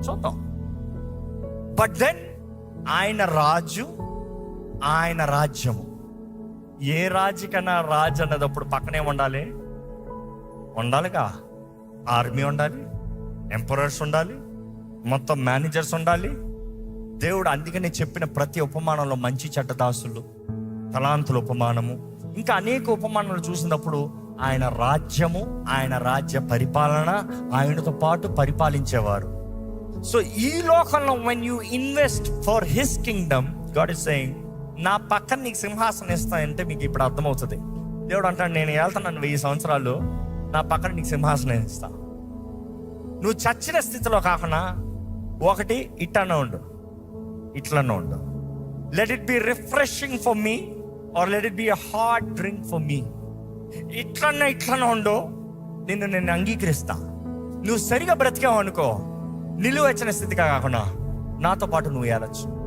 చూద్దాం. But then ఆయన రాజు ఆయన రాజ్యము. ఏ రాజు రాజు అన్నదప్పుడు పక్కనే ఉండాలి? ఉండాలిగా. ఆర్మీ ఉండాలి ఎంపరర్స్ ఉండాలి మొత్తం మేనేజర్స్ ఉండాలి. దేవుడు అందుకనే చెప్పిన ప్రతి ఉపమానంలో మంచి చట్టదాసులు తలాంతుల ఉపమానము. ఇంకా అనేక ఉపమానాలు చూసినప్పుడు ఆయన రాజ్యము ఆయన రాజ్య పరిపాలన ఆయనతో పాటు పరిపాలించేవారు. సో ఈ లోకంలో when you invest for his kingdom God is saying నా పక్కన నీకు సింహాసనం ఇస్తానంటే మీకు ఇప్పుడు అర్థమవుతుంది. దేవుడు అంటాడు నేను వెళ్తున్నాను వెయ్యి సంవత్సరాలు నా పక్కన నీకు సింహాసనం ఇస్తా. నువ్వు చచ్చిన స్థితిలో కాకుండా ఒకటి ఇట్లనే ఉండు. ఇట్లనే ఉండు. Let it be refreshing for me or let it be a hard drink for me ఇట్లన్నా ఇట్లనే ఉండు. నిన్ను నేను అంగీకరిస్తా. నువ్వు సరిగా బ్రతికావు అనుకో. నిలువ వచ్చిన స్థితిగా కాకుండా నాతో పాటు నువ్వు ఏలచ్చు.